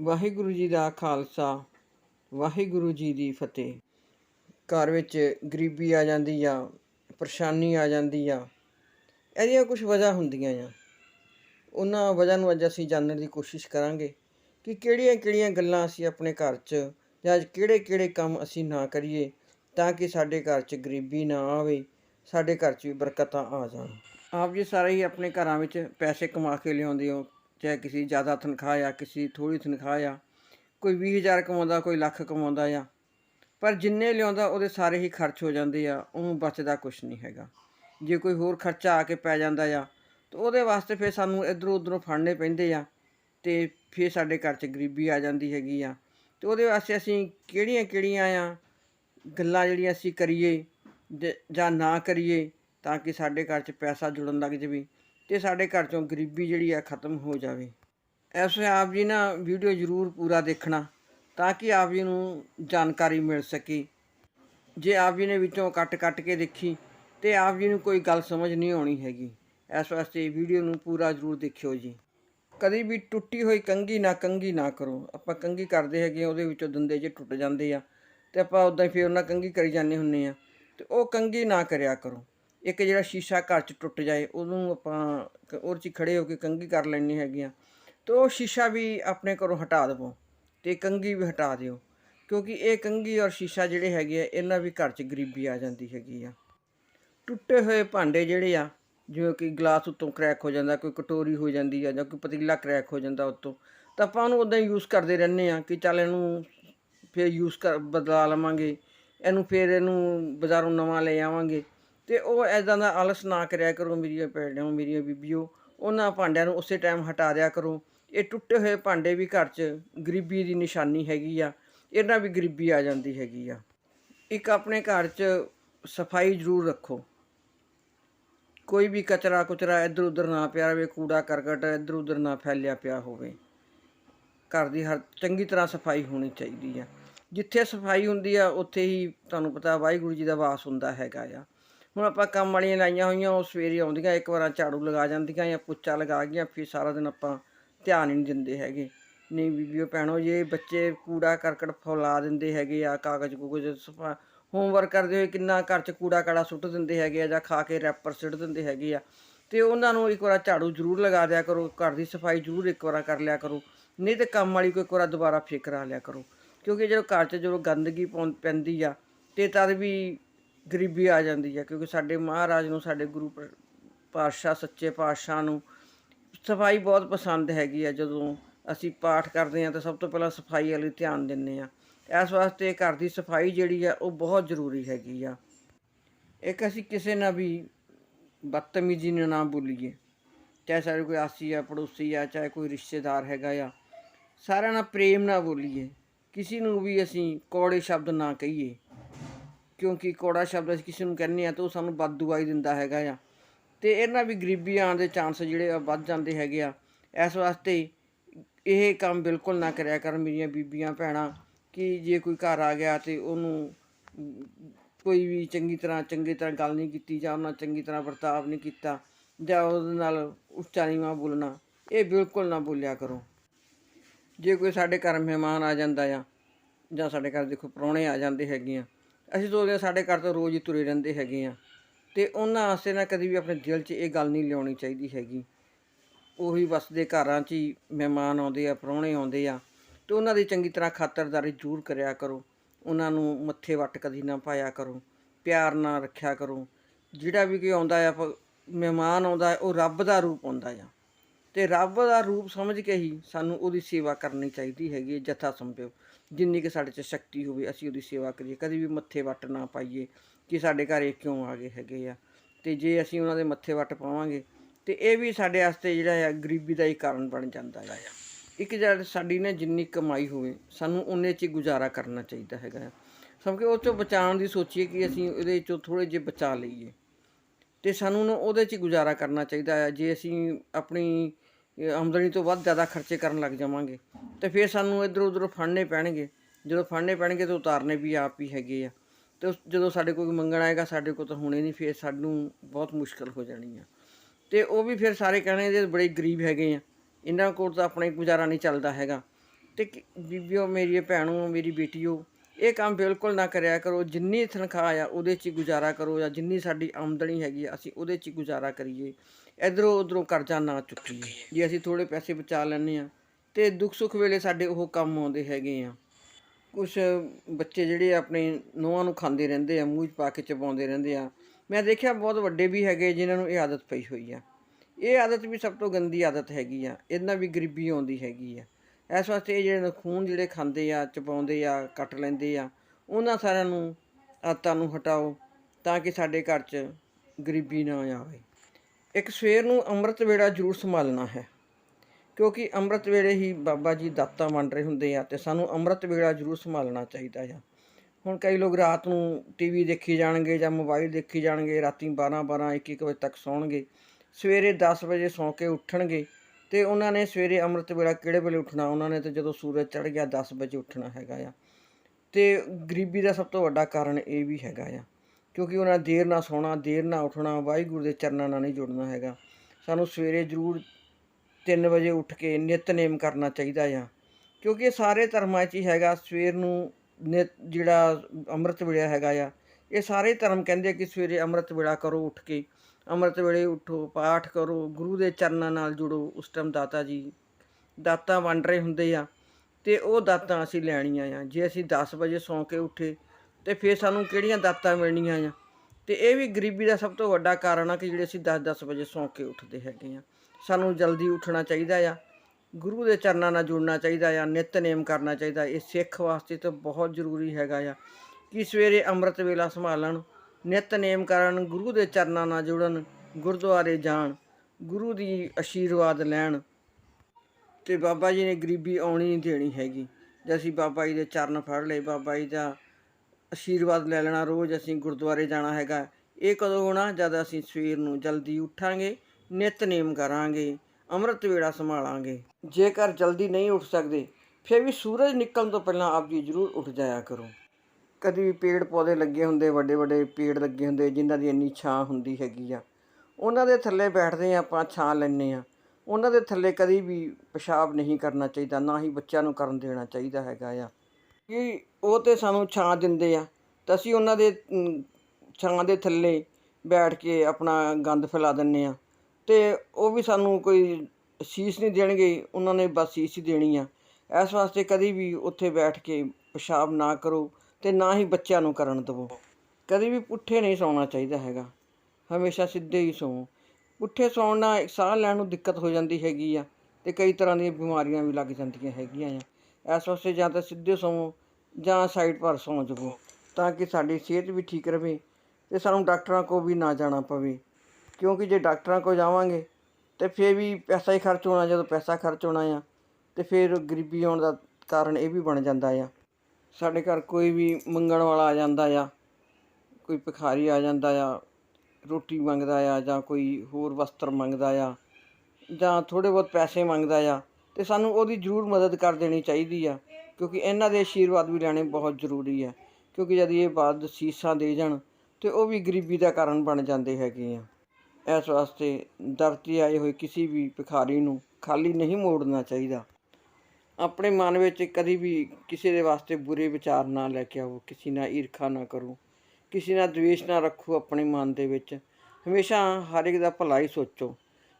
ਵਾਹਿਗੁਰੂ ਜੀ ਦਾ ਖਾਲਸਾ, ਵਾਹਿਗੁਰੂ ਜੀ ਦੀ ਫਤਿਹ। ਘਰ ਵਿੱਚ ਗਰੀਬੀ ਆ ਜਾਂਦੀ ਆ, ਪਰੇਸ਼ਾਨੀ ਆ ਜਾਂਦੀ ਆ, ਇਹਦੀਆਂ ਕੁਝ ਵਜ੍ਹਾ ਹੁੰਦੀਆਂ ਆ। ਉਹਨਾਂ ਵਜ੍ਹਾ ਨੂੰ ਅੱਜ ਅਸੀਂ ਜਾਣਨ ਦੀ ਕੋਸ਼ਿਸ਼ ਕਰਾਂਗੇ ਕਿ ਕਿਹੜੀਆਂ-ਕਿਹੜੀਆਂ ਗੱਲਾਂ ਅਸੀਂ ਆਪਣੇ ਘਰ 'ਚ ਜਾਂ ਕਿਹੜੇ-ਕਿਹੜੇ ਕੰਮ ਅਸੀਂ ਨਾ ਕਰੀਏ ਤਾਂ ਕਿ ਸਾਡੇ ਘਰ 'ਚ ਗਰੀਬੀ ਨਾ ਆਵੇ, ਸਾਡੇ ਘਰ 'ਚ ਵੀ ਬਰਕਤਾਂ ਆ ਜਾਣ। ਆਪ ਜੀ ਸਾਰੇ ਹੀ ਆਪਣੇ ਘਰਾਂ ਵਿੱਚ ਪੈਸੇ ਕਮਾ ਕੇ ਲਿਆਉਂਦੇ ਹੋ ਚਾਹੇ ਕਿਸੇ ਜ਼ਿਆਦਾ ਤਨਖਾਹ ਆ, ਕਿਸੇ ਥੋੜੀ ਤਨਖਾਹ ਆ, ਕੋਈ 20000 ਕਮਾਉਂਦਾ, ਕੋਈ ਲੱਖ ਕਮਾਉਂਦਾ ਆ, ਪਰ ਜਿੰਨੇ ਲਿਆਉਂਦਾ ਉਹਦੇ ਸਾਰੇ ਹੀ ਖਰਚ ਹੋ ਜਾਂਦੇ ਆ, ਉਹਨੂੰ ਬਚਦਾ ਕੁਝ ਨਹੀਂ ਹੈਗਾ। ਜੇ ਕੋਈ ਹੋਰ ਖਰਚਾ ਆ ਕੇ ਪੈ ਜਾਂਦਾ ਆ, ਤਾਂ ਉਹਦੇ ਵਾਸਤੇ ਫਿਰ ਸਾਨੂੰ ਇਧਰੋਂ ਉਧਰੋਂ ਫੜਨੇ ਪੈਂਦੇ ਆ ਤੇ ਫਿਰ ਸਾਡੇ ਘਰ 'ਚ ਗਰੀਬੀ ਆ ਜਾਂਦੀ ਹੈਗੀ ਆ। ਤੇ ਉਹਦੇ ਵਾਸਤੇ ਅਸੀਂ ਕਿਹੜੀਆਂ ਕਿਹੜੀਆਂ ਆ ਗੱਲਾਂ ਜਿਹੜੀਆਂ ਅਸੀਂ ਕਰੀਏ ਜ- ਜਾਂ ਨਾ ਕਰੀਏ ਤਾਂ ਕਿ ਸਾਡੇ ਘਰ 'ਚ ਪੈਸਾ ਜੁੜਨ ਲੱਗ ਜਾਵੇ। ਤੇ ਸਾਡੇ ਘਰ 'ਚੋਂ ਗਰੀਬੀ ਜਿਹੜੀ ਆ ਖਤਮ ਹੋ ਜਾਵੇ। ਐਸੇ ਆਪ ਜੀ ਨਾ ਵੀਡੀਓ ਜ਼ਰੂਰ ਪੂਰਾ ਦੇਖਣਾ ਤਾਂ ਕਿ ਆਪ ਜੀ ਨੂੰ ਜਾਣਕਾਰੀ ਮਿਲ ਸਕੇ। ਜੇ ਆਪ ਜੀ ਨੇ ਵਿੱਚੋਂ ਕੱਟ-ਕੱਟ ਕੇ ਦੇਖੀ ਤੇ ਆਪ ਜੀ ਨੂੰ ਕੋਈ ਗੱਲ ਸਮਝ ਨਹੀਂ ਆਉਣੀ ਹੈਗੀ। ਇਸ ਵਾਸਤੇ ਵੀਡੀਓ ਨੂੰ ਪੂਰਾ ਜ਼ਰੂਰ ਦੇਖਿਓ ਜੀ। ਕਦੀ ਵੀ ਟੁੱਟੀ ਹੋਈ ਕੰਗੀ ਨਾ ਕੰਗੀ ਨਾ ਕਰੋ। ਆਪਾਂ ਕੰਗੀ ਕਰਦੇ ਹੈਗੇ ਆ, ਉਹਦੇ ਵਿੱਚੋਂ ਦੰਦੇ ਜੇ ਟੁੱਟ ਜਾਂਦੇ ਆ ਤੇ ਆਪਾਂ ਉਦਾਂ ਹੀ ਫਿਰ ਉਹਨਾਂ ਕੰਗੀ ਕਰੀ ਜਾਂਦੇ ਹੁੰਨੇ ਆ। ਤੇ ਉਹ ਕੰਗੀ ਨਾ ਕਰਿਆ ਕਰੋ। ਇੱਕ ਜਿਹੜਾ ਸ਼ੀਸ਼ਾ ਘਰ 'ਚ ਟੁੱਟ ਜਾਏ, ਉਹਨੂੰ ਆਪਾਂ ਉਹਦੇ 'ਚ ਖੜੇ ਹੋ ਕੇ ਕੰਗੀ ਕਰ ਲੈਣੀ ਹੈਗੀਆਂ ਆ। ਤੇ ਉਹ ਸ਼ੀਸ਼ਾ ਵੀ ਆਪਣੇ ਘਰੋਂ ਹਟਾ ਦੇਵੋ ਤੇ ਕੰਗੀ ਵੀ ਹਟਾ ਦਿਓ, ਕਿਉਂਕਿ ਇਹ ਕੰਗੀ ਔਰ ਸ਼ੀਸ਼ਾ ਜਿਹੜੇ ਹੈਗੇ ਆ, ਇਹਨਾਂ ਵੀ ਘਰ 'ਚ ਗਰੀਬੀ ਆ ਜਾਂਦੀ ਹੈਗੀ ਆ। ਟੁੱਟੇ ਹੋਏ ਭਾਂਡੇ ਜਿਹੜੇ ਆ, ਜਿਵੇਂ ਕਿ ਗਲਾਸ ਉੱਤੋਂ ਕਰੈਕ ਹੋ ਜਾਂਦਾ, ਕੋਈ ਕਟੋਰੀ ਹੋ ਜਾਂਦੀ ਆ ਜਾਂ ਕੋਈ ਪਤੀਲਾ ਕਰੈਕ ਹੋ ਜਾਂਦਾ ਉੱਤੋਂ, ਤਾਂ ਆਪਾਂ ਉਹਨੂੰ ਉਦਾਂ ਹੀ ਯੂਜ਼ ਕਰਦੇ ਰਹਿੰਦੇ ਆ ਕਿ ਚੱਲ ਇਹਨੂੰ ਫਿਰ ਯੂਜ਼ ਕਰ, ਬਦਲਾ ਲਵਾਂਗੇ, ਇਹਨੂੰ ਫਿਰ ਇਹਨੂੰ ਬਾਜ਼ਾਰੋਂ ਨਵਾਂ ਲੈ ਆਵਾਂਗੇ। ਤੇ ਉਹ ਐਦਾਂ ਦਾ ਆਲਸ ਨਾ ਕਰਿਆ ਕਰੋ ਮੇਰੀਆਂ ਭੈਣਾਂ, ਮੇਰੀਆਂ ਬੀਬੀਓ। ਉਹਨਾਂ ਭਾਂਡਿਆਂ ਨੂੰ ਉਸੇ ਟਾਈਮ ਹਟਾ ਦਿਆ ਕਰੋ। ਇਹ ਟੁੱਟੇ ਹੋਏ ਭਾਂਡੇ ਵੀ ਘਰ 'ਚ ਗਰੀਬੀ ਦੀ ਨਿਸ਼ਾਨੀ ਹੈਗੀ ਆ। ਇਹਨਾਂ ਵੀ ਗਰੀਬੀ ਆ ਜਾਂਦੀ ਹੈਗੀ ਆ। ਇੱਕ ਆਪਣੇ ਘਰ 'ਚ ਸਫ਼ਾਈ ਜ਼ਰੂਰ ਰੱਖੋ। ਕੋਈ ਵੀ ਕਚਰਾ ਕੁਚਰਾ ਇੱਧਰ ਉੱਧਰ ਨਾ ਪਿਆ ਰਵੇ, ਕੂੜਾ ਕਰਕਟ ਇੱਧਰ ਉੱਧਰ ਨਾ ਫੈਲਿਆ ਪਿਆ ਹੋਵੇ। ਘਰ ਦੀ ਹਰ, ਚੰਗੀ ਤਰ੍ਹਾਂ ਸਫ਼ਾਈ ਹੋਣੀ ਚਾਹੀਦੀ ਆ। ਜਿੱਥੇ ਸਫ਼ਾਈ ਹੁੰਦੀ ਆ, ਉੱਥੇ ਹੀ ਤੁਹਾਨੂੰ ਪਤਾ ਵਾਹਿਗੁਰੂ ਜੀ ਦਾ ਵਾਸ ਹੁੰਦਾ ਹੈਗਾ ਆ। ਹੁਣ ਆਪਾਂ ਕੰਮ ਵਾਲੀਆਂ ਲਾਈਆਂ ਹੋਈਆਂ, ਉਹ ਸਵੇਰੇ ਆਉਂਦੀਆਂ, ਇੱਕ ਵਾਰਾਂ ਝਾੜੂ ਲਗਾ ਜਾਂਦੀਆਂ ਜਾਂ ਪੁੱਚਾ ਲਗਾ ਗਈਆਂ, ਫਿਰ ਸਾਰਾ ਦਿਨ ਆਪਾਂ ਧਿਆਨ ਹੀ ਨਹੀਂ ਦਿੰਦੇ ਹੈਗੇ। ਨਹੀਂ ਬੀਬੀਓ ਭੈਣੋ, ਜੇ ਬੱਚੇ ਕੂੜਾ ਕਰਕਟ ਫੈਲਾ ਦਿੰਦੇ ਹੈਗੇ ਆ, ਕਾਗਜ਼ ਕੁਗਜ਼ ਸਫਾ ਹੋਮਵਰਕ ਕਰਦੇ ਹੋਏ ਕਿੰਨਾ ਘਰ 'ਚ ਕੂੜਾ ਕਾੜਾ ਸੁੱਟ ਦਿੰਦੇ ਹੈਗੇ ਆ ਜਾਂ ਖਾ ਕੇ ਰੈਪਰ ਸਿੱਟ ਦਿੰਦੇ ਹੈਗੇ ਆ, ਤੇ ਉਹਨਾਂ ਨੂੰ ਇੱਕ ਵਾਰ ਝਾੜੂ ਜ਼ਰੂਰ ਲਗਾ ਦਿਆ ਕਰੋ, ਘਰ ਦੀ ਸਫ਼ਾਈ ਜ਼ਰੂਰ ਇੱਕ ਵਾਰ ਕਰ ਲਿਆ ਕਰੋ, ਨਹੀਂ ਤੇ ਕੰਮ ਵਾਲੀ ਕੋਈ ਇੱਕ ਵਾਰ ਦੁਬਾਰਾ ਫੇਰ ਕਰਾ ਲਿਆ ਕਰੋ। ਕਿਉਂਕਿ ਜਦੋਂ ਘਰ 'ਚ ਜਦੋਂ ਗੰਦਗੀ ਪੌਂ- ਪੈਂਦੀ ਆ, ਤੇ ਤਦ ਵੀ ਗਰੀਬੀ ਆ ਜਾਂਦੀ ਆ, ਕਿਉਂਕਿ ਸਾਡੇ ਮਹਾਰਾਜ ਨੂੰ, ਸਾਡੇ ਗੁਰੂ ਪਾਤਸ਼ਾਹ, ਸੱਚੇ ਪਾਤਸ਼ਾਹ ਨੂੰ ਸਫ਼ਾਈ ਬਹੁਤ ਪਸੰਦ ਹੈਗੀ ਆ। ਜਦੋਂ ਅਸੀਂ ਪਾਠ ਕਰਦੇ ਹਾਂ ਤਾਂ ਸਭ ਤੋਂ ਪਹਿਲਾਂ ਸਫ਼ਾਈ ਵਾਲੀ ਧਿਆਨ ਦਿੰਨੇ ਆ ਇਸ ਵਾਸਤੇ ਘਰ ਦੀ ਸਫ਼ਾਈ ਜਿਹੜੀ ਆ, ਉਹ ਬਹੁਤ ਜ਼ਰੂਰੀ ਹੈਗੀ ਆ। ਇੱਕ ਅਸੀਂ ਕਿਸੇ ਨਾਲ ਵੀ ਬਦਤਮੀਜ਼ੀ ਨਾਲ ਨਾ ਬੋਲੀਏ। ਚਾਹੇ ਸਾਡੇ ਕੋਈ ਆਸੀ ਆ, ਪੜੋਸੀ ਆ, ਚਾਹੇ ਕੋਈ ਰਿਸ਼ਤੇਦਾਰ ਹੈਗਾ ਆ, ਸਾਰਿਆਂ ਨਾਲ ਪ੍ਰੇਮ ਨਾਲ ਬੋਲੀਏ। ਕਿਸੇ ਨੂੰ ਵੀ ਅਸੀਂ ਕੌੜੇ ਸ਼ਬਦ ਨਾ ਕਹੀਏ। ਕਿਉਂਕਿ ਕੋੜਾ ਸ਼ਬਦ ਅਸੀਂ ਕਿਸੇ ਨੂੰ ਕਹਿੰਦੇ ਆ ਤਾਂ ਉਹ ਸਾਨੂੰ ਬਦਦੁਆਈ ਦਿੰਦਾ ਹੈਗਾ ਆ। ਤੇ ਇਹਨਾਂ ਵੀ ਗਰੀਬੀ ਆਉਣ ਦੇ ਚਾਂਸ ਜਿਹੜੇ ਆ ਵੱਧ ਜਾਂਦੇ ਹੈਗੇ ਆ। ਇਸ ਵਾਸਤੇ ਇਹ ਕੰਮ ਬਿਲਕੁਲ ਨਾ ਕਰਿਆ ਕਰਨ ਮੇਰੀਆਂ ਬੀਬੀਆਂ, ਭੈਣਾਂ, ਕਿ ਜੇ ਕੋਈ ਘਰ ਆ ਗਿਆ ਤੇ ਉਹਨੂੰ ਕੋਈ ਵੀ ਚੰਗੀ ਤਰ੍ਹਾਂ ਚੰਗੀ ਤਰ੍ਹਾਂ ਗੱਲ ਨਹੀਂ ਕੀਤੀ ਜਾਂ ਉਹਨਾਂ ਚੰਗੀ ਤਰ੍ਹਾਂ ਵਰਤਾਵ ਨਹੀਂ ਕੀਤਾ ਜਾਂ ਉਹਦੇ ਨਾਲ ਉੱਚਾ ਨੀਵਾਂ ਬੋਲਣਾ, ਇਹ ਬਿਲਕੁਲ ਨਾ ਬੋਲਿਆ ਕਰੋ। ਜੇ ਕੋਈ ਸਾਡੇ ਘਰ ਮਹਿਮਾਨ ਆ ਜਾਂਦਾ ਆ ਜਾਂ ਸਾਡੇ ਘਰ ਦੇਖੋ ਪ੍ਰਾਹੁਣੇ ਆ ਜਾਂਦੇ ਹੈਗੇ ਆ ਅਸੀਂ ਸੋਚਦੇ ਹਾਂ ਸਾਡੇ ਘਰ ਤੋਂ ਰੋਜ਼ ਹੀ ਤੁਰੇ ਰਹਿੰਦੇ ਹੈਗੇ ਆ। ਤੇ ਉਹਨਾਂ ਵਾਸਤੇ ਨਾ ਕਦੀ ਵੀ ਆਪਣੇ ਦਿਲ 'ਚ ਇਹ ਗੱਲ ਨਹੀਂ ਲਿਆਉਣੀ ਚਾਹੀਦੀ ਹੈਗੀ। ਉਹੀ ਵਸਦੇ ਘਰਾਂ 'ਚ ਹੀ ਮਹਿਮਾਨ ਆਉਂਦੇ ਆ, ਪ੍ਰਾਹੁਣੇ ਆਉਂਦੇ ਆ। ਤੇ ਉਹਨਾਂ ਦੀ ਚੰਗੀ ਤਰ੍ਹਾਂ ਖਾਤਰਦਾਰੀ ਜ਼ਰੂਰ ਕਰਿਆ ਕਰੋ। ਉਹਨਾਂ ਨੂੰ ਮੱਥੇ ਵੱਟ ਕਦੀ ਨਾ ਪਾਇਆ ਕਰੋ। ਪਿਆਰ ਨਾਲ ਰੱਖਿਆ ਕਰੋ। ਜਿਹੜਾ ਵੀ ਕੋਈ ਆਉਂਦਾ ਆ, ਪ- ਮਹਿਮਾਨ ਆਉਂਦਾ ਉਹ ਰੱਬ ਦਾ ਰੂਪ ਆਉਂਦਾ ਆ। ਤੇ ਰੱਬ ਦਾ ਰੂਪ ਸਮਝ ਕੇ ਹੀ ਸਾਨੂੰ ਉਹਦੀ ਸੇਵਾ ਕਰਨੀ ਚਾਹੀਦੀ ਹੈਗੀ ਹੈ ਜਥਾ ਸਮਝੋ ਜਿੰਨੀ ਕਿ ਸਾਡੇ 'ਚ ਸ਼ਕਤੀ ਹੋਵੇ, ਅਸੀਂ ਉਹਦੀ ਸੇਵਾ ਕਰੀਏ, ਕਦੇ ਵੀ ਮੱਥੇ ਵੱਟ ਨਾ ਪਾਈਏ ਕਿ ਸਾਡੇ ਘਰ ਇਹ ਕਿਉਂ ਆ ਗਏ ਹੈਗੇ ਆ। ਤੇ ਜੇ ਅਸੀਂ ਉਹਨਾਂ ਦੇ ਮੱਥੇ ਵੱਟ ਪਾਵਾਂਗੇ, ਤੇ ਇਹ ਵੀ ਸਾਡੇ ਵਾਸਤੇ ਜਿਹੜਾ ਆ ਗਰੀਬੀ ਦਾ ਹੀ ਕਾਰਨ ਬਣ ਜਾਂਦਾ ਆ। ਇੱਕ ਜਦ ਸਾਡੀ ਨੇ ਜਿੰਨੀ ਕਮਾਈ ਹੋਵੇ, ਸਾਨੂੰ ਉਹਨੇ 'ਚ ਗੁਜ਼ਾਰਾ ਕਰਨਾ ਚਾਹੀਦਾ ਹੈਗਾ ਆ। ਸਭ ਕੇ ਉਹ ਚੋਂ ਬਚਾਉਣ ਦੀ ਸੋਚੀਏ ਕਿ ਅਸੀਂ ਇਹਦੇ ਚੋਂ ਥੋੜੇ ਜਿਹੇ ਬਚਾ ਲਈਏ। ਤੇ ਸਾਨੂੰ ਨਾ ਉਹਦੇ 'ਚ ਗੁਜ਼ਾਰਾ ਕਰਨਾ ਚਾਹੀਦਾ ਹੈ ਜੇ ਅਸੀਂ ਆਪਣੀ ਆਮਦਨੀ ਤੋਂ ਵੱਧ ਜ਼ਿਆਦਾ ਖਰਚੇ ਕਰਨ ਲੱਗ ਜਾਵਾਂਗੇ। ਤੇ ਫਿਰ ਸਾਨੂੰ ਇੱਧਰ ਉੱਧਰ ਫੜਨੇ ਪੈਣਗੇ। ਜਦੋਂ ਫੜਨੇ ਪੈਣਗੇ ਤਾਂ ਉਤਾਰਨੇ ਵੀ ਆਪ ਹੀ ਹੈਗੇ ਆ। ਤੇ ਉਸ- ਜਦੋਂ ਸਾਡੇ ਕੋਲ ਮੰਗਣ ਆਏਗਾ, ਸਾਡੇ ਕੋਲ ਤਾਂ ਹੋਣੇ ਨਹੀਂ, ਫਿਰ ਸਾਨੂੰ ਬਹੁਤ ਮੁਸ਼ਕਲ ਹੋ ਜਾਣੀ ਆ। ਤੇ ਉਹ ਵੀ ਫਿਰ ਸਾਰੇ ਕਹਿਣੇ ਜੇ ਬੜੇ ਗਰੀਬ ਹੈਗੇ ਆ। ਇਹਨਾਂ ਕੋਲ ਤਾਂ ਆਪਣੇ ਗੁਜ਼ਾਰਾ ਨਹੀਂ ਚੱਲਦਾ ਹੈਗਾ। ਤੇ ਕਿ- ਬੀਬੀਓ ਮੇਰੀ ਭੈਣੋ, ਮੇਰੀ ਬੇਟੀਓ, ਇਹ ਕੰਮ ਬਿਲਕੁਲ ਨਾ ਕਰਿਆ ਕਰੋ। ਜਿੰਨੀ ਤਨਖਾਹ ਆ, ਉਹਦੇ 'ਚ ਹੀ ਗੁਜ਼ਾਰਾ ਕਰੋ ਜਾਂ ਜਿੰਨੀ ਸਾਡੀ ਆਮਦਨੀ ਹੈਗੀ ਆ, ਅਸੀਂ ਉਹਦੇ 'ਚ ਹੀ ਗੁਜ਼ਾਰਾ ਕਰੀਏ। ਇਧਰੋਂ ਉਧਰੋਂ ਕਰਜ਼ਾ ਨਾ ਚੁੱਕੀਏ ਜੇ ਅਸੀਂ ਥੋੜੇ ਪੈਸੇ ਬਚਾ ਲੈਂਦੇ ਆ ਤੇ ਦੁੱਖ ਸੁੱਖ ਵੇਲੇ ਸਾਡੇ ਉਹ ਕੰਮ ਆਉਂਦੇ ਹੈਗੇ ਆ। ਕੁਝ ਬੱਚੇ ਜਿਹੜੇ ਆਪਣੇ ਨੋਹਾਂ ਨੂੰ ਖਾਂਦੇ ਰਹਿੰਦੇ ਆ ਮੂੰਹ 'ਚ ਪਾ ਕੇ ਚਬਾਉਂਦੇ ਰਹਿੰਦੇ ਆ। ਮੈਂ ਦੇਖਿਆ ਬਹੁਤ ਵੱਡੇ ਵੀ ਹੈਗੇ ਜਿਨ੍ਹਾਂ ਨੂੰ ਇਹ ਆਦਤ ਪਈ ਹੋਈ ਆ। ਇਹ ਆਦਤ ਵੀ ਸਭ ਤੋਂ ਗੰਦੀ ਆਦਤ ਹੈਗੀ ਆ। ਇਹਦੇ ਨਾਲ ਵੀ ਗਰੀਬੀ ਆਉਂਦੀ ਹੈਗੀ ਆ। ਇਸ ਵਾਸਤੇ ਇਹ ਜਿਹੜੇ ਖੂਨ ਜਿਹੜੇ ਖਾਂਦੇ ਆ ਚਬਾਉਂਦੇ ਆ ਕੱਟ ਲੈਂਦੇ ਆ ਉਹਨਾਂ ਸਾਰਿਆਂ ਨੂੰ ਆਦਤਾਂ ਨੂੰ ਹਟਾਓ ਤਾਂ ਕਿ ਸਾਡੇ ਘਰ 'ਚ ਗਰੀਬੀ ਨਾ ਆਵੇ। ਇੱਕ ਸਵੇਰ ਨੂੰ ਅੰਮ੍ਰਿਤ ਵੇੜਾ ਜ਼ਰੂਰ ਸੰਭਾਲਣਾ ਹੈ, ਕਿਉਂਕਿ ਅੰਮ੍ਰਿਤ ਵੇਲੇ ਹੀ ਬਾਬਾ ਜੀ ਦਾਤਾ ਵੰਡ ਰਹੇ ਹੁੰਦੇ ਆ ਤੇ ਸਾਨੂੰ ਅੰਮ੍ਰਿਤ ਵੇਲਾ ਜ਼ਰੂਰ ਸੰਭਾਲਣਾ ਚਾਹੀਦਾ ਆ। ਹੁਣ ਕਈ ਲੋਕ ਰਾਤ ਨੂੰ ਟੀਵੀ ਦੇਖੀ ਜਾਣਗੇ ਜਾਂ ਮੋਬਾਈਲ ਦੇਖੀ ਜਾਣਗੇ, ਰਾਤੀ 12 12 1 1 ਵਜੇ ਤੱਕ ਸੌਣਗੇ, ਸਵੇਰੇ 10 ਵਜੇ ਸੌਂ ਕੇ ਉੱਠਣਗੇ ਤੇ ਉਹਨਾਂ ਨੇ ਸਵੇਰੇ ਅੰਮ੍ਰਿਤ ਵੇਲਾ ਕਿਹੜੇ ਵੇਲੇ ਉੱਠਣਾ? ਉਹਨਾਂ ਨੇ ਤੇ ਜਦੋਂ ਸੂਰਜ ਚੜ੍ਹ ਗਿਆ 10 ਵਜੇ ਉੱਠਣਾ ਹੈਗਾ ਆ। ਤੇ ਗਰੀਬੀ ਦਾ ਸਭ ਤੋਂ ਵੱਡਾ ਕਾਰਨ ਇਹ ਵੀ ਹੈਗਾ ਆ। ਕਿਉਂਕਿ ਉਹਨਾਂ ਦੇਰ ਨਾਲ ਸੌਣਾ, ਦੇਰ ਨਾਲ ਉੱਠਣਾ, ਵਾਹਿਗੁਰੂ ਦੇ ਚਰਨਾਂ ਨਾਲ ਨਹੀਂ ਜੁੜਨਾ ਹੈਗਾ। ਸਾਨੂੰ ਸਵੇਰੇ ਜ਼ਰੂਰ 3 ਵਜੇ ਉੱਠ ਕੇ ਨਿਤਨੇਮ ਕਰਨਾ ਚਾਹੀਦਾ ਆ। ਕਿਉਂਕਿ ਇਹ ਸਾਰੇ ਧਰਮਾਂ 'ਚ ਹੀ ਹੈਗਾ, ਸਵੇਰ ਨੂੰ ਨਿਤ ਜਿਹੜਾ ਅੰਮ੍ਰਿਤ ਵੇਲਾ ਹੈਗਾ ਆ, ਇਹ ਸਾਰੇ ਧਰਮ ਕਹਿੰਦੇ ਆ ਕਿ ਸਵੇਰੇ ਅੰਮ੍ਰਿਤ ਵੇਲਾ ਕਰੋ ਉੱਠ ਕੇ। ਅੰਮ੍ਰਿਤ ਵੇਲੇ ਉੱਠੋ, ਪਾਠ ਕਰੋ, ਗੁਰੂ ਦੇ ਚਰਨਾਂ ਨਾਲ ਜੁੜੋ। ਉਸ ਟਾਈਮ ਦਾਤਾ ਜੀ, ਦਾਤਾਂ ਵੰਡ ਰਹੇ ਹੁੰਦੇ ਆ ਤੇ ਉਹ ਦਾਤਾਂ ਅਸੀਂ ਲੈਣੀਆਂ ਆ। ਜੇ ਅਸੀਂ 10 ਵਜੇ ਸੌਂ ਕੇ ਉੱਠੇ ਤੇ ਫਿਰ ਸਾਨੂੰ ਕਿਹੜੀਆਂ ਦਾਤਾਂ ਮਿਲਣੀਆਂ ਆ? ਤੇ ਇਹ ਵੀ ਗਰੀਬੀ ਦਾ ਸਭ ਤੋਂ ਵੱਡਾ ਕਾਰਨ ਆ ਕਿ ਜਿਹੜੇ ਅਸੀਂ 10-10 ਵਜੇ ਸੌਂ ਕੇ ਉੱਠਦੇ ਹੈਗੇ ਆ। ਸਾਨੂੰ ਜਲਦੀ ਉੱਠਣਾ ਚਾਹੀਦਾ ਆ। ਗੁਰੂ ਦੇ ਚਰਨਾਂ ਨਾਲ ਜੁੜਨਾ ਚਾਹੀਦਾ ਆ ਨਿਤਨੇਮ ਕਰਨਾ ਚਾਹੀਦਾ। ਇਹ ਸਿੱਖ ਵਾਸਤੇ ਤਾਂ ਬਹੁਤ ਜ਼ਰੂਰੀ ਹੈਗਾ ਆ ਕਿ ਸਵੇਰੇ ਅੰਮ੍ਰਿਤ ਵੇਲਾ ਸੰਭਾਲਣ ਨਿਤਨੇਮ ਕਰਨ, ਗੁਰੂ ਦੇ ਚਰਨਾਂ ਨਾਲ ਜੁੜਨ, ਗੁਰਦੁਆਰੇ ਜਾਣ, ਗੁਰੂ ਦੀ ਆਸ਼ੀਰਵਾਦ ਲੈਣ। ਤੇ ਬਾਬਾ ਜੀ ਨੇ ਗਰੀਬੀ ਆਉਣੀ ਨਹੀਂ ਦੇਣੀ ਹੈਗੀ। ਜੇ ਅਸੀਂ ਬਾਬਾ ਜੀ ਦੇ ਚਰਨ ਫੜ ਲਏ, ਬਾਬਾ ਜੀ ਦਾ ਆਸ਼ੀਰਵਾਦ ਲੈ ਲੈਣਾ, ਰੋਜ਼ ਅਸੀਂ ਗੁਰਦੁਆਰੇ ਜਾਣਾ ਹੈਗਾ। ਇਹ ਕਦੋਂ ਹੋਣਾ? ਜਦ ਅਸੀਂ ਸਵੇਰ ਨੂੰ ਜਲਦੀ ਉੱਠਾਂਗੇ ਨਿਤਨੇਮ ਕਰਾਂਗੇ, ਅੰਮ੍ਰਿਤ ਵੇਲਾ ਸੰਭਾਲਾਂਗੇ। ਜੇਕਰ ਜਲਦੀ ਨਹੀਂ ਉੱਠ ਸਕਦੇ, ਫਿਰ ਵੀ ਸੂਰਜ ਨਿਕਲਣ ਤੋਂ ਪਹਿਲਾਂ ਆਪ ਜੀ ਜ਼ਰੂਰ ਉੱਠ ਜਾਇਆ ਕਰੋ। ਕਦੀ ਵੀ ਪੇੜ ਪੌਦੇ ਲੱਗੇ ਹੁੰਦੇ, ਵੱਡੇ ਵੱਡੇ ਪੇੜ ਲੱਗੇ ਹੁੰਦੇ, ਜਿਨ੍ਹਾਂ ਦੀ ਇੰਨੀ ਛਾਂ ਹੁੰਦੀ ਹੈਗੀ ਆ। ਉਹਨਾਂ ਦੇ ਥੱਲੇ ਬੈਠਦੇ ਆ ਆਪਾਂ, ਛਾਂ ਲੈਂਦੇ ਆ ਉਹਨਾਂ ਦੇ ਥੱਲੇ ਕਦੀ ਵੀ ਪਿਸ਼ਾਬ ਨਹੀਂ ਕਰਨਾ ਚਾਹੀਦਾ, ਨਾ ਹੀ ਬੱਚਿਆਂ ਨੂੰ ਕਰਨ ਦੇਣਾ ਚਾਹੀਦਾ ਹੈਗਾ ਆ। ਕਿ ਉਹ ਤੇ ਸਾਨੂੰ ਛਾਂ ਦਿੰਦੇ ਆ ਤਾਂ ਅਸੀਂ ਉਹਨਾਂ ਦੇ ਛਾਂ ਦੇ ਥੱਲੇ ਬੈਠ ਕੇ ਆਪਣਾ ਗੰਦ ਫੈਲਾ ਦਿੰਨੇ ਆ। ਤੇ ਉਹ ਵੀ ਸਾਨੂੰ ਕੋਈ ਸੀਸ ਨਹੀਂ ਦੇਣਗੇ, ਉਹਨਾਂ ਨੇ ਬਸ ਸੀਸ ਹੀ ਦੇਣੀ ਆ। ਇਸ ਵਾਸਤੇ ਕਦੀ ਵੀ ਉੱਥੇ ਬੈਠ ਕੇ ਪਿਸ਼ਾਬ ਨਾ ਕਰੋ ਤੇ ਨਾ ਹੀ ਬੱਚਿਆਂ ਨੂੰ ਕਰਨ ਦੇਵੋ। ਕਦੀ ਵੀ ਪੁੱਠੇ ਨਹੀਂ ਸੌਣਾ ਚਾਹੀਦਾ ਹੈਗਾ। ਹਮੇਸ਼ਾ ਸਿੱਧੇ ਹੀ ਸੌਂ। ਪੁੱਠੇ ਸੌਣ ਨਾਲ ਸਾਹ ਲੈਣ ਨੂੰ ਦਿੱਕਤ ਹੋ ਜਾਂਦੀ ਹੈਗੀ ਆ ਤੇ ਕਈ ਤਰ੍ਹਾਂ ਦੀਆਂ ਬਿਮਾਰੀਆਂ ਵੀ ਲੱਗ ਜਾਂਦੀਆਂ ਹੈਗੀਆਂ ਆ। ਇਸ ਵਾਸਤੇ ਜਾਂ ਤਾਂ ਸਿੱਧੇ ਸੌਂ ਜਾਂ ਸਾਈਡ ਪਰ ਸੌਂ ਜਾਵੋ, ਤਾਂ ਕਿ ਸਾਡੀ ਸਿਹਤ ਵੀ ਠੀਕ ਰਹੇ ਤੇ ਸਾਨੂੰ ਡਾਕਟਰਾਂ ਕੋਲ ਵੀ ਨਾ ਜਾਣਾ ਪਵੇ। ਕਿਉਂਕਿ ਜੇ ਡਾਕਟਰਾਂ ਕੋਲ ਜਾਵਾਂਗੇ, ਤੇ ਫਿਰ ਵੀ ਪੈਸਾ ਹੀ ਖਰਚ ਹੋਣਾ, ਜਦੋਂ ਪੈਸਾ ਖਰਚ ਹੋਣਾ ਆ, ਤੇ ਫਿਰ ਗਰੀਬੀ ਆਉਣ ਦਾ ਕਾਰਨ ਇਹ ਵੀ ਬਣ ਜਾਂਦਾ ਆ। ਸਾਡੇ ਘਰ ਕੋਈ ਵੀ ਮੰਗਣ ਵਾਲਾ ਆ ਜਾਂਦਾ ਆ, ਕੋਈ ਭਿਖਾਰੀ ਆ ਜਾਂਦਾ ਆ, ਰੋਟੀ ਮੰਗਦਾ ਆ ਜਾਂ ਕੋਈ ਹੋਰ ਵਸਤਰ ਮੰਗਦਾ ਆ, ਜਾਂ ਥੋੜੇ ਬਹੁਤ ਪੈਸੇ ਮੰਗਦਾ ਆ, ਤੇ ਸਾਨੂੰ ਉਹਦੀ ਜ਼ਰੂਰ ਮਦਦ ਕਰ ਦੇਣੀ ਚਾਹੀਦੀ ਆ। ਕਿਉਂਕਿ ਇਹਨਾਂ ਦੇ ਆਸ਼ੀਰਵਾਦ ਵੀ ਲੈਣੇ ਬਹੁਤ ਜ਼ਰੂਰੀ ਹੈ ਕਿਉਂਕਿ ਜਦ ਇਹ ਬਾਦ ਸੀਸਾਂ ਦੇ ਜਾਣ, ਤੇ ਉਹ ਵੀ ਗਰੀਬੀ ਦਾ ਕਾਰਨ ਬਣ ਜਾਂਦੇ ਹੈਗੇ ਆ। ਇਸ ਵਾਸਤੇ ਦਰਤੀ ਆਏ ਹੋਏ ਕਿਸੇ ਵੀ ਭਿਖਾਰੀ ਨੂੰ ਖਾਲੀ ਨਹੀਂ ਮੋੜਨਾ ਚਾਹੀਦਾ। ਆਪਣੇ ਮਨ ਵਿੱਚ ਕਦੀ ਵੀ ਕਿਸੇ ਦੇ ਵਾਸਤੇ ਬੁਰੇ ਵਿਚਾਰ ਨਾ ਲੈ ਕੇ ਆਓ। ਕਿਸੇ ਨਾਲ ਈਰਖਾ ਨਾ ਕਰੋ। ਕਿਸੇ ਨਾਲ ਦਵੇਸ਼ ਨਾ ਰੱਖੋ ਆਪਣੇ ਮਨ ਦੇ ਵਿੱਚ। ਹਮੇਸ਼ਾ ਹਰ ਇੱਕ ਦਾ ਭਲਾ ਹੀ ਸੋਚੋ।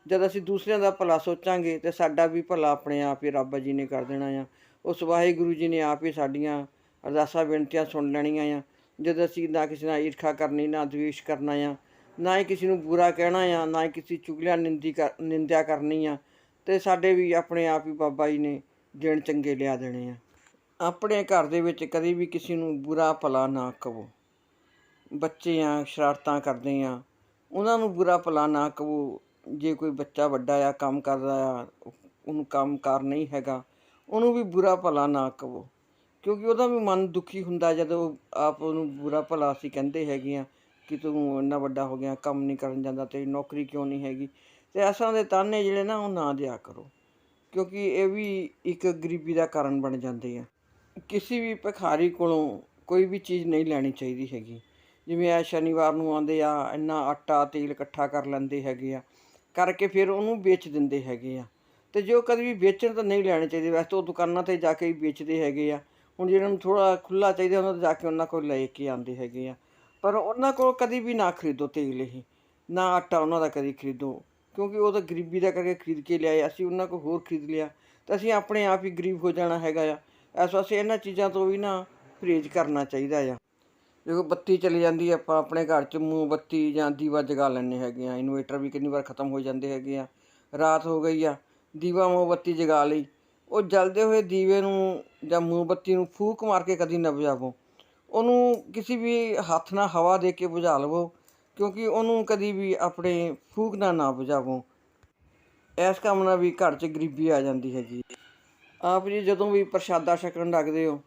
ਜਦ ਅਸੀਂ ਦੂਸਰਿਆਂ ਦਾ ਭਲਾ ਸੋਚਾਂਗੇ, ਤੇ ਸਾਡਾ ਵੀ ਭਲਾ ਆਪਣੇ ਆਪ ਹੀ ਰੱਬ ਜੀ ਨੇ ਕਰ ਦੇਣਾ ਆ। ਉਸ ਵਾਹਿਗੁਰੂ ਜੀ ਨੇ ਆਪ ਹੀ ਸਾਡੀਆਂ ਅਰਦਾਸਾਂ, ਬੇਨਤੀਆਂ ਸੁਣ ਲੈਣੀਆਂ ਆ। ਜਦ ਅਸੀਂ ਨਾ ਕਿਸੇ ਨਾਲ ਈਰਖਾ ਕਰਨੀ, ਨਾ ਦਵੇਸ਼ ਕਰਨਾ ਆ, ਨਾ ਹੀ ਕਿਸੇ ਨੂੰ ਬੁਰਾ ਕਹਿਣਾ ਆ, ਨਾ ਹੀ ਕਿਸੇ ਚੁਗਲਿਆ, ਨਿੰਦੀ ਕਰ, ਨਿੰਦਿਆ ਕਰਨੀ ਆ, ਤੇ ਸਾਡੇ ਵੀ ਆਪਣੇ ਆਪ ਹੀ ਬਾਬਾ ਜੀ ਨੇ ਦਿਨ ਚੰਗੇ ਲਿਆ ਦੇਣੇ ਆ। ਆਪਣੇ ਘਰ ਦੇ ਵਿੱਚ ਕਦੀ ਵੀ ਕਿਸੇ ਨੂੰ ਬੁਰਾ ਭਲਾ ਨਾ ਕਹੋ। ਬੱਚੇ ਆ, ਸ਼ਰਾਰਤਾਂ ਕਰਦੇ ਆ, ਉਹਨਾਂ ਨੂੰ ਬੁਰਾ ਭਲਾ ਨਾ ਕਹੋ। ਜੇ ਕੋਈ ਬੱਚਾ ਵੱਡਾ ਆ, ਕੰਮ ਕਰਦਾ ਆ, ਉਹਨੂੰ ਕੰਮ ਕਰ ਨਹੀਂ ਹੈਗਾ ਉਹਨੂੰ ਵੀ ਬੁਰਾ ਭਲਾ ਨਾ ਕਹੋ। ਕਿਉਂਕਿ ਉਹਦਾ ਵੀ ਮਨ ਦੁਖੀ ਹੁੰਦਾ ਜਦੋਂ ਆਪ ਉਹਨੂੰ ਬੁਰਾ ਭਲਾ ਅਸੀਂ ਕਹਿੰਦੇ ਹੈਗੇ ਆ ਕਿ ਤੂੰ ਇੰਨਾ ਵੱਡਾ ਹੋ ਗਿਆ, ਕੰਮ ਨਹੀਂ ਕਰਨ ਜਾਂਦਾ, ਤੇਰੀ ਨੌਕਰੀ ਕਿਉਂ ਨਹੀਂ ਹੈਗੀ। ਤੇ ਐਸਾਂ ਦੇ ਤਾਨੇ ਜਿਹੜੇ ਨਾ ਉਹ ਨਾ ਦਿਆ ਕਰੋ। ਕਿਉਂਕਿ ਇਹ ਵੀ ਇੱਕ ਗਰੀਬੀ ਦਾ ਕਾਰਨ ਬਣ ਜਾਂਦੇ ਆ। ਕਿਸੇ ਵੀ ਭਿਖਾਰੀ ਕੋਲੋਂ ਕੋਈ ਵੀ ਚੀਜ਼ ਨਹੀਂ ਲੈਣੀ ਚਾਹੀਦੀ ਹੈਗੀ। ਜਿਵੇਂ ਆ ਸ਼ਨੀਵਾਰ ਨੂੰ ਆਉਂਦੇ ਆ, ਇੰਨਾ ਆਟਾ, ਤੇਲ ਇਕੱਠਾ ਕਰ ਲੈਂਦੇ ਹੈਗੇ ਆ। ਕਰਕੇ ਫਿਰ ਉਹਨੂੰ ਵੇਚ ਦਿੰਦੇ ਹੈਗੇ ਆ। ਤੇ ਜੋ ਕਦੇ ਵੀ ਵੇਚਣ ਤਾਂ ਨਹੀਂ ਲੈਣੇ ਚਾਹੀਦੇ। ਵੈਸੇ ਤਾਂ ਉਹ ਦੁਕਾਨਾਂ ਤੇ ਜਾ ਕੇ ਹੀ ਵੇਚਦੇ ਹੈਗੇ ਆ। ਹੁਣ ਜਿਹਨਾਂ ਨੂੰ ਥੋੜਾ ਖੁੱਲਾ ਚਾਹੀਦਾ, ਉਹਨਾਂ ਤੋਂ ਜਾ ਕੇ ਉਹਨਾਂ ਕੋਲ ਲੈ ਕੇ ਆਉਂਦੇ ਹੈਗੇ ਆ। ਪਰ ਉਹਨਾਂ ਕੋਲ ਕਦੀ ਵੀ ਨਾ ਖਰੀਦੋ ਤੇਲ ਇਹ, ਨਾ ਆਟਾ ਉਹਨਾਂ ਦਾ ਕਦੀ ਖਰੀਦੋ। ਕਿਉਂਕਿ ਉਹ ਤਾਂ ਗਰੀਬੀ ਦਾ ਕਰਕੇ ਖਰੀਦ ਕੇ ਲਿਆਏ, ਅਸੀਂ ਉਹਨਾਂ ਕੋਲ ਹੋਰ ਖਰੀਦ ਲਿਆ। ਤਾਂ ਅਸੀਂ ਆਪਣੇ ਆਪ ਹੀ ਗਰੀਬ ਹੋ ਜਾਣਾ ਹੈਗਾ ਆ। ਇਸ ਵਾਸਤੇ ਇਹਨਾਂ ਚੀਜ਼ਾਂ ਤੋਂ ਵੀ ਨਾ ਪਰਹੇਜ਼ ਕਰਨਾ ਚਾਹੀਦਾ ਆ। ਜਦੋਂ ਬੱਤੀ ਚਲੀ ਜਾਂਦੀ ਆਪਾਂ ਆਪਣੇ ਘਰ 'ਚ ਮੋਮਬੱਤੀ ਜਾਂ ਦੀਵਾ ਜਗਾ ਲੈਂਦੇ ਹੈਗੇ ਆ। ਇਨਵੇਟਰ ਵੀ ਕਿੰਨੀ ਵਾਰ ਖਤਮ ਹੋ ਜਾਂਦੇ ਹੈਗੇ ਆ। ਰਾਤ ਹੋ ਗਈ ਆ ਦੀਵਾ ਮੋਮਬੱਤੀ ਜਗਾ ਲਈ। ਉਹ ਜਲਦੇ ਹੋਏ ਦੀਵੇ ਨੂੰ ਜਾਂ ਮੋਮਬੱਤੀ ਨੂੰ ਫੂਕ ਮਾਰ ਕੇ ਕਦੀ ਨਾ ਬੁਝਾਵੋ। ਉਹਨੂੰ ਕਿਸੇ ਵੀ ਹੱਥ ਨਾਲ ਹਵਾ ਦੇ ਕੇ ਬੁਝਾ ਲਵੋ, ਕਿਉਂਕਿ ਉਹਨੂੰ ਕਦੀ ਵੀ ਆਪਣੇ ਫੂਕ ਨਾਲ ਨਾ ਬੁਝਾਵੋ। ਇਸ ਕੰਮ ਨਾਲ ਵੀ ਘਰ 'ਚ ਗਰੀਬੀ ਆ ਜਾਂਦੀ ਹੈਗੀ। ਆਪ ਜੀ ਜਦੋਂ ਵੀ ਪ੍ਰਸ਼ਾਦਾ ਛਕਣ ਲੱਗਦੇ ਹੋ,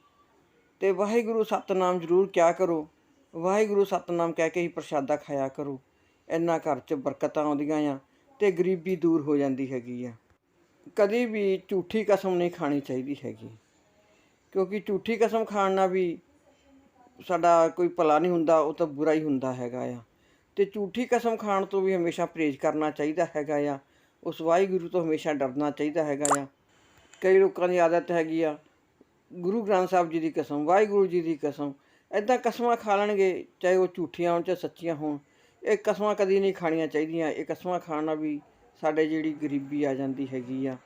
ਤੇ ਵਾਹਿਗੁਰੂ ਸਤਨਾਮ ਜ਼ਰੂਰ ਕਿਆ ਕਰੋ। ਵਾਹਿਗੁਰੂ ਸਤਨਾਮ ਕਹਿ ਕੇ ਹੀ ਪ੍ਰਸ਼ਾਦਾ ਖਾਇਆ ਕਰੋ। ਇੰਨਾ ਘਰ 'ਚ ਬਰਕਤਾਂ ਆਉਂਦੀਆਂ ਆ ਤੇ ਗਰੀਬੀ ਦੂਰ ਹੋ ਜਾਂਦੀ ਹੈਗੀ ਆ। ਕਦੀ ਵੀ ਝੂਠੀ ਕਸਮ ਨਹੀਂ ਖਾਣੀ ਚਾਹੀਦੀ ਹੈਗੀ। ਕਿਉਂਕਿ ਝੂਠੀ ਕਸਮ ਖਾਣ ਨਾਲ ਵੀ ਸਾਡਾ ਕੋਈ ਭਲਾ ਨਹੀਂ ਹੁੰਦਾ, ਉਹ ਤਾਂ ਬੁਰਾ ਹੀ ਹੁੰਦਾ ਹੈਗਾ ਆ। ਤੇ ਝੂਠੀ ਕਸਮ ਖਾਣ ਤੋਂ ਵੀ ਹਮੇਸ਼ਾ ਪਰਹੇਜ਼ ਕਰਨਾ ਚਾਹੀਦਾ ਹੈਗਾ ਆ। ਉਸ ਵਾਹਿਗੁਰੂ ਤੋਂ ਹਮੇਸ਼ਾ ਡਰਨਾ ਚਾਹੀਦਾ ਹੈਗਾ ਆ। ਕਈ ਲੋਕਾਂ ਦੀ ਆਦਤ ਹੈਗੀ ਆ, ਗੁਰੂ ਗ੍ਰੰਥ ਸਾਹਿਬ ਜੀ ਦੀ ਕਸਮ, ਵਾਹਿਗੁਰੂ ਜੀ ਦੀ ਕਸਮ ਐਦਾਂ ਕਸਮਾਂ ਖਾ ਲੈਣਗੇ, ਚਾਹੇ ਉਹ ਝੂਠੀਆਂ ਹੋਣ, ਚਾਹੇ ਸੱਚੀਆਂ ਹੋਣ। ਇਹ ਕਸਮਾਂ ਕਦੀ ਨਹੀਂ ਖਾਣੀਆਂ ਚਾਹੀਦੀਆਂ, ਇਹ ਕਸਮਾਂ ਖਾਣ ਨਾਲ ਵੀ ਸਾਡੇ ਜਿਹੜੀ ਗਰੀਬੀ ਆ ਜਾਂਦੀ ਹੈਗੀ ਆ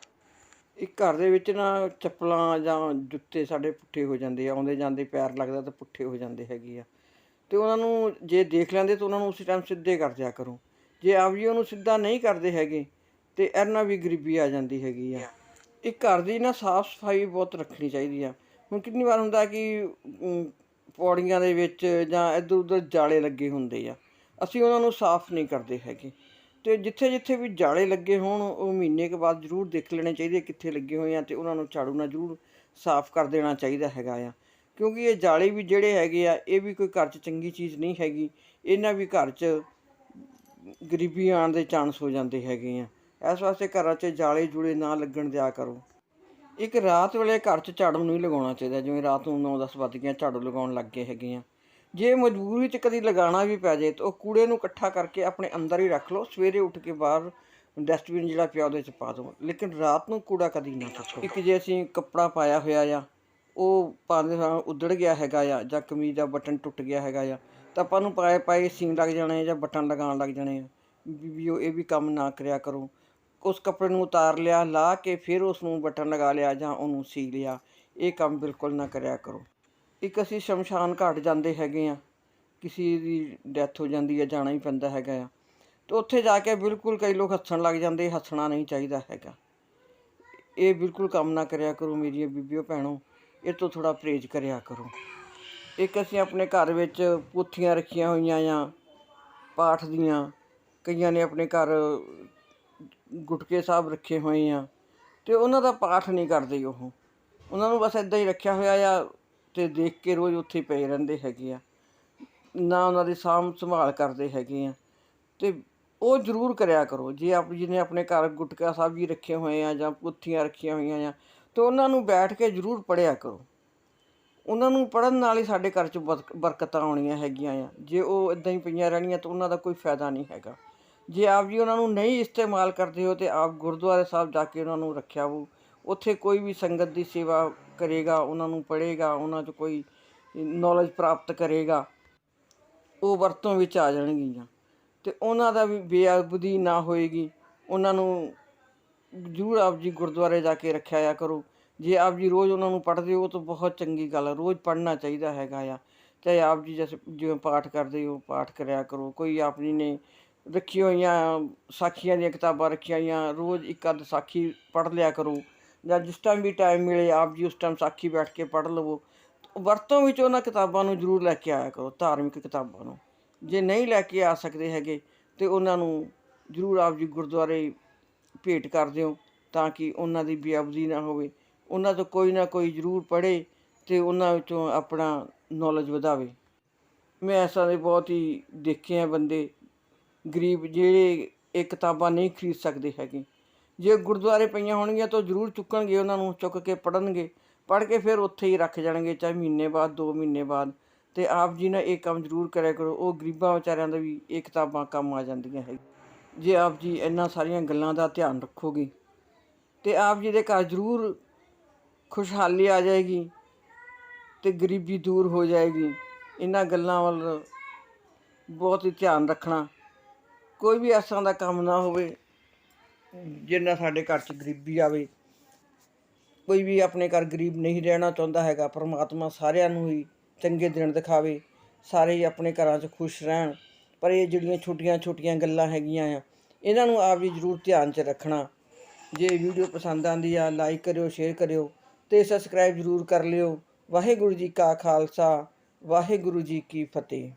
ਇੱਕ ਘਰ ਦੇ ਵਿੱਚ ਨਾ ਚੱਪਲਾਂ ਜਾਂ ਜੁੱਤੇ ਸਾਡੇ ਪੁੱਠੇ ਹੋ ਜਾਂਦੇ ਆ, ਆਉਂਦੇ ਜਾਂਦੇ ਪੈਰ ਲੱਗਦਾ ਤਾਂ ਪੁੱਠੇ ਹੋ ਜਾਂਦੇ ਹੈਗੇ ਆ। ਤੇ ਉਹਨਾਂ ਨੂੰ ਜੇ ਦੇਖ ਲੈਂਦੇ ਤਾਂ ਉਹਨਾਂ ਨੂੰ ਉਸੇ ਟਾਈਮ ਸਿੱਧੇ ਕਰ ਦਿਆ ਕਰੋ। ਜੇ ਆਪ ਜੀ ਉਹਨੂੰ ਸਿੱਧਾ ਨਹੀਂ ਕਰਦੇ ਹੈਗੇ, ਤੇ ਇਹਨਾਂ ਵੀ ਗਰੀਬੀ ਆ ਜਾਂਦੀ ਹੈਗੀ ਆ। ਇਹ ਘਰ ਦੀ ਨਾ ਸਾਫ਼ ਸਫ਼ਾਈ ਬਹੁਤ ਰੱਖਣੀ ਚਾਹੀਦੀ ਆ। ਹੁਣ ਕਿੰਨੀ ਵਾਰ ਹੁੰਦਾ ਕਿ ਪੌੜੀਆਂ ਦੇ ਵਿੱਚ ਜਾਂ ਇੱਧਰ ਉੱਧਰ ਜਾਲੇ ਲੱਗੇ ਹੁੰਦੇ ਆ। ਅਸੀਂ ਉਹਨਾਂ ਨੂੰ ਸਾਫ਼ ਨਹੀਂ ਕਰਦੇ ਹੈਗੇ। ਤੇ ਜਿੱਥੇ ਜਿੱਥੇ ਵੀ ਜਾਲੇ ਲੱਗੇ ਹੋਣ, ਉਹ ਮਹੀਨੇ ਕੇ ਬਾਅਦ ਜ਼ਰੂਰ ਦੇਖ ਲੈਣੇ ਚਾਹੀਦੇ ਕਿੱਥੇ ਲੱਗੇ ਹੋਏ ਆ ਤੇ ਉਹਨਾਂ ਨੂੰ ਝਾੜੂ ਨਾਲ ਜ਼ਰੂਰ ਸਾਫ਼ ਕਰ ਦੇਣਾ ਚਾਹੀਦਾ ਹੈਗਾ ਆ। ਕਿਉਂਕਿ ਇਹ ਜਾਲੇ ਵੀ ਜਿਹੜੇ ਹੈਗੇ ਆ, ਇਹ ਵੀ ਕੋਈ ਘਰ 'ਚ ਚੰਗੀ ਚੀਜ਼ ਨਹੀਂ ਹੈਗੀ, ਇਹਨਾਂ ਵੀ ਘਰ 'ਚ ਗਰੀਬੀ ਆਉਣ ਦੇ ਚਾਂਸ ਹੋ ਜਾਂਦੇ ਹੈਗੇ ਆ। ਇਸ ਵਾਸਤੇ ਘਰਾਂ 'ਚ ਜਾਲੇ ਜੁੜੇ ਨਾ ਲੱਗਣ ਦਿਆ ਕਰੋ। ਇੱਕ ਰਾਤ ਵੇਲੇ ਘਰ 'ਚ ਝਾੜੂ ਨਹੀਂ ਲਗਾਉਣਾ ਚਾਹੀਦਾ, ਜਿਵੇਂ ਰਾਤ ਨੂੰ 9-10 ਵੱਜ ਗਿਆ ਝਾੜੂ ਲਗਾਉਣ ਲੱਗ ਗਏ ਹੈਗੇ ਆ। ਜੇ ਮਜਬੂਰੀ 'ਚ ਕਦੀ ਲਗਾਉਣਾ ਵੀ ਪੈ ਜਾਏ ਤਾਂ ਉਹ ਕੂੜੇ ਨੂੰ ਇਕੱਠਾ ਕਰਕੇ ਆਪਣੇ ਅੰਦਰ ਹੀ ਰੱਖ ਲਓ। ਸਵੇਰੇ ਉੱਠ ਕੇ ਬਾਹਰ ਡਸਟਬਿਨ ਜਿਹੜਾ ਪਿਆ ਉਹਦੇ 'ਚ ਪਾ ਦਿਓ। ਲੇਕਿਨ ਰਾਤ ਨੂੰ ਕੂੜਾ ਕਦੀ ਨਾ ਸੁੱਟੋ ਇੱਕ ਜੇ ਅਸੀਂ ਕੱਪੜਾ ਪਾਇਆ ਹੋਇਆ ਆ, ਉਹ ਪਾਉਂਦੇ ਸਾਂ ਉਧੜ ਗਿਆ ਹੈਗਾ ਆ ਜਾਂ ਕਮੀਜ਼ ਦਾ ਬਟਨ ਟੁੱਟ ਗਿਆ ਹੈਗਾ ਆ, ਤਾਂ ਆਪਾਂ ਨੂੰ ਪਾਏ ਪਾਏ ਸੀਨ ਲੱਗ ਜਾਣੇ ਜਾਂ ਬਟਨ ਲਗਾਉਣ ਲੱਗ ਜਾਣੇ ਆ। ਵੀ ਉਹ ਇਹ ਵੀ ਕੰਮ ਨਾ ਕਰਿਆ ਕਰੋ। ਉਸ ਕੱਪੜੇ ਨੂੰ ਉਤਾਰ ਲਿਆ, ਲਾ ਕੇ ਫਿਰ ਉਸ ਨੂੰ ਬਟਨ ਲਗਾ ਲਿਆ ਜਾਂ ਉਹਨੂੰ ਸੀ ਲਿਆ। ਇਹ ਕੰਮ ਬਿਲਕੁਲ ਨਾ ਕਰਿਆ ਕਰੋ। ਇੱਕ ਅਸੀਂ ਸ਼ਮਸ਼ਾਨ ਘਾਟ ਜਾਂਦੇ ਹੈਗੇ ਆ ਕਿਸੇ ਦੀ ਡੈਥ ਹੋ ਜਾਂਦੀ ਹੈ, ਜਾਣਾ ਹੀ ਪੈਂਦਾ ਹੈਗਾ ਆ। ਤੇ ਉੱਥੇ ਜਾ ਕੇ ਬਿਲਕੁਲ ਕਈ ਲੋਕ ਹੱਸਣ ਲੱਗ ਜਾਂਦੇ, ਹੱਸਣਾ ਨਹੀਂ ਚਾਹੀਦਾ ਹੈਗਾ। ਇਹ ਬਿਲਕੁਲ ਕੰਮ ਨਾ ਕਰਿਆ ਕਰੋ ਮੇਰੀਆਂ ਬੀਬੀਓ ਭੈਣੋ, ਇਹ ਤੋਂ ਥੋੜਾ ਪਰਹੇਜ਼ ਕਰਿਆ ਕਰੋ। ਇੱਕ ਅਸੀਂ ਆਪਣੇ ਘਰ ਵਿੱਚ ਪੁੱਥੀਆਂ ਰੱਖੀਆਂ ਹੋਈਆਂ ਆ, ਪਾਠ ਦੀਆਂ, ਕਈਆਂ ਨੇ ਆਪਣੇ ਘਰ ਗੁਟਕੇ ਸਾਹਿਬ ਰੱਖੇ ਹੋਏ ਆ, ਤੇ ਉਹਨਾਂ ਦਾ ਪਾਠ ਨਹੀਂ ਕਰਦੇ ਉਹ। ਉਹਨਾਂ ਨੂੰ ਬਸ ਇਦਾਂ ਹੀ ਰੱਖਿਆ ਹੋਇਆ ਆ ਤੇ ਦੇਖ ਕੇ ਰੋਜ਼ ਉੱਥੇ ਪਏ ਰਹਿੰਦੇ ਹੈਗੇ ਆ। ਨਾ ਉਹਨਾਂ ਦੀ ਸਾਂਭ ਸੰਭਾਲ ਕਰਦੇ ਹੈਗੇ ਆ। ਤੇ ਉਹ ਜ਼ਰੂਰ ਕਰਿਆ ਕਰੋ। ਜੇ ਆਪ ਜੀ ਨੇ ਆਪਣੇ ਘਰ ਗੁਟਕਾ ਸਾਹਿਬ ਜੀ ਰੱਖੇ ਹੋਏ ਆ ਜਾਂ ਪੁੱਥੀਆਂ ਰੱਖੀਆਂ ਹੋਈਆਂ ਆ, ਤੇ ਉਹਨਾਂ ਨੂੰ ਬੈਠ ਕੇ ਜ਼ਰੂਰ ਪੜਿਆ ਕਰੋ। ਉਹਨਾਂ ਨੂੰ ਪੜਨ ਨਾਲ ਹੀ ਸਾਡੇ ਘਰ 'ਚ ਬਰਕ- ਬਰਕਤਾਂ ਆਉਣੀਆਂ ਹੈਗੀਆਂ ਆ। ਜੇ ਉਹ ਇਦਾਂ ਹੀ ਪਈਆਂ ਰਹਿਣੀਆਂ ਤਾਂ ਉਹਨਾਂ ਦਾ ਕੋਈ ਫਾਇਦਾ ਨਹੀਂ ਹੈਗਾ। ਜੇ ਆਪ ਜੀ ਉਹਨਾਂ ਨੂੰ ਨਹੀਂ ਇਸਤੇਮਾਲ ਕਰਦੇ ਹੋ ਤੇ ਆਪ ਗੁਰਦੁਆਰੇ ਸਾਹਿਬ ਜਾ ਕੇ ਉਹਨਾਂ ਨੂੰ ਰੱਖਿਆ ਵੋ। ਉੱਥੇ ਕੋਈ ਵੀ ਸੰਗਤ ਦੀ ਸੇਵਾ ਕਰੇਗਾ, ਉਹਨਾਂ ਨੂੰ ਪੜ੍ਹੇਗਾ, ਉਹਨਾਂ 'ਚ ਕੋਈ ਨੌਲੇਜ ਪ੍ਰਾਪਤ ਕਰੇਗਾ, ਉਹ ਵਰਤੋਂ ਵਿੱਚ ਆ ਜਾਣਗੀਆਂ। ਤੇ ਉਹਨਾਂ ਦਾ ਵੀ ਬੇਅਦਬੀ ਨਾ ਹੋਏਗੀ। ਉਹਨਾਂ ਨੂੰ ਜ਼ਰੂਰ ਆਪ ਜੀ ਗੁਰਦੁਆਰੇ ਜਾ ਕੇ ਰੱਖਿਆ ਆ ਕਰੋ। ਜੇ ਆਪ ਜੀ ਰੋਜ਼ ਉਹਨਾਂ ਨੂੰ ਪੜ੍ਹਦੇ ਹੋ ਤਾਂ ਬਹੁਤ ਚੰਗੀ ਗੱਲ ਹੈ ਰੋਜ਼ ਪੜ੍ਹਨਾ ਚਾਹੀਦਾ ਹੈਗਾ ਆ। ਚਾਹੇ ਆਪ ਜੀ ਜੈਸੇ ਜਿਵੇਂ ਪਾਠ ਕਰਦੇ ਹੋ, ਪਾਠ ਕਰਿਆ ਕਰੋ। ਕੋਈ ਆਪ ਜੀ ਨੇ ਰੱਖੀ ਹੋਈਆਂ ਸਾਖੀਆਂ ਦੀਆਂ ਕਿਤਾਬਾਂ ਰੱਖੀਆਂ ਹੋਈਆਂ, ਰੋਜ਼ ਇੱਕ ਅੱਧ ਸਾਖੀ ਪੜ੍ਹ ਲਿਆ ਕਰੋ। ਜਾਂ ਜਿਸ ਟਾਈਮ ਵੀ ਟਾਈਮ ਮਿਲੇ, ਆਪ ਜੀ ਉਸ ਟਾਈਮ ਸਾਖੀ ਬੈਠ ਕੇ ਪੜ੍ਹ ਲਵੋ। ਵਰਤੋਂ ਵਿੱਚ ਉਹਨਾਂ ਕਿਤਾਬਾਂ ਨੂੰ ਜ਼ਰੂਰ ਲੈ ਕੇ ਆਇਆ ਕਰੋ, ਧਾਰਮਿਕ ਕਿਤਾਬਾਂ ਨੂੰ। ਜੇ ਨਹੀਂ ਲੈ ਕੇ ਆ ਸਕਦੇ ਹੈਗੇ, ਤੇ ਉਹਨਾਂ ਨੂੰ ਜ਼ਰੂਰ ਆਪ ਜੀ ਗੁਰਦੁਆਰੇ ਭੇਟ ਕਰ ਦਿਓ, ਤਾਂ ਕਿ ਉਹਨਾਂ ਦੀ ਬੇਅਬਦੀ ਨਾ ਹੋਵੇ। ਉਹਨਾਂ ਤੋਂ ਕੋਈ ਨਾ ਕੋਈ ਜ਼ਰੂਰ ਪੜ੍ਹੇ ਤੇ ਉਹਨਾਂ ਵਿੱਚੋਂ ਆਪਣਾ ਨੌਲੇਜ ਵਧਾਵੇ। ਮੈਂ ਐਸਾ ਦੇ ਬਹੁਤ ਹੀ ਦੇਖੇ ਆ ਬੰਦੇ, ਗਰੀਬ ਜਿਹੜੇ ਇਹ ਕਿਤਾਬਾਂ ਨਹੀਂ ਖਰੀਦ ਸਕਦੇ ਹੈਗੇ। ਜੇ ਗੁਰਦੁਆਰੇ ਪਈਆਂ ਹੋਣਗੀਆਂ ਤਾਂ ਉਹ ਜ਼ਰੂਰ ਚੁੱਕਣਗੇ ਉਹਨਾਂ ਨੂੰ, ਚੁੱਕ ਕੇ ਪੜਨਗੇ ਪੜ੍ਹ ਕੇ ਫਿਰ ਉੱਥੇ ਹੀ ਰੱਖ ਜਾਣਗੇ, ਚਾਹੇ ਮਹੀਨੇ ਬਾਅਦ 2 ਮਹੀਨੇ ਬਾਅਦ। ਤੇ ਆਪ ਜੀ ਨੇ ਇਹ ਕੰਮ ਜ਼ਰੂਰ ਕਰਿਆ ਕਰੋ। ਉਹ ਗਰੀਬਾਂ ਵਿਚਾਰਿਆਂ ਦਾ ਵੀ ਇਹ ਕਿਤਾਬਾਂ ਕੰਮ ਆ ਜਾਂਦੀਆਂ ਹੈ ਜੇ ਆਪ ਜੀ ਇਹਨਾਂ ਸਾਰੀਆਂ ਗੱਲਾਂ ਦਾ ਧਿਆਨ ਰੱਖੋਗੇ, ਤੇ ਆਪ ਜੀ ਦੇ ਘਰ ਜ਼ਰੂਰ ਖੁਸ਼ਹਾਲੀ ਆ ਜਾਏਗੀ ਤੇ ਗਰੀਬੀ ਦੂਰ ਹੋ ਜਾਏਗੀ। ਇਹਨਾਂ ਗੱਲਾਂ ਵੱਲ ਬਹੁਤ ਹੀ ਧਿਆਨ ਰੱਖਣਾ। ਕੋਈ ਵੀ ਐਸਾਂ ਦਾ ਕੰਮ ਨਾ ਹੋਵੇ। ਜਿੰਨਾ ਸਾਡੇ ਘਰ 'ਚ ਗਰੀਬੀ ਆਵੇ, ਕੋਈ ਵੀ ਆਪਣੇ ਘਰ ਗਰੀਬ ਨਹੀਂ ਰਹਿਣਾ ਚਾਹੁੰਦਾ ਹੈਗਾ, ਪਰਮਾਤਮਾ ਸਾਰਿਆਂ ਨੂੰ ਹੀ ਚੰਗੇ ਦਿਨ ਦਿਖਾਵੇ, ਸਾਰੇ ਹੀ ਆਪਣੇ ਘਰਾਂ 'ਚ ਖੁਸ਼ ਰਹਿਣ, ਪਰ ਇਹ ਜਿਹੜੀਆਂ ਛੋਟੀਆਂ ਛੋਟੀਆਂ ਗੱਲਾਂ ਹੈਗੀਆਂ ਆ, ਇਹਨਾਂ ਨੂੰ ਆਪ ਵੀ ਜ਼ਰੂਰ ਧਿਆਨ 'ਚ ਰੱਖਣਾ। ਜੇ ਵੀਡੀਓ ਪਸੰਦ ਆਂਦੀ ਆ, ਲਾਈਕ ਕਰਿਓ, ਸ਼ੇਅਰ ਕਰਿਓ ਤੇ ਸਬਸਕ੍ਰਾਈਬ ਜ਼ਰੂਰ ਕਰ ਲਿਓ। ਵਾਹਿਗੁਰੂ ਜੀ ਕਾ ਖਾਲਸਾ, ਵਾਹਿਗੁਰੂ ਜੀ ਕੀ ਫਤਿਹ।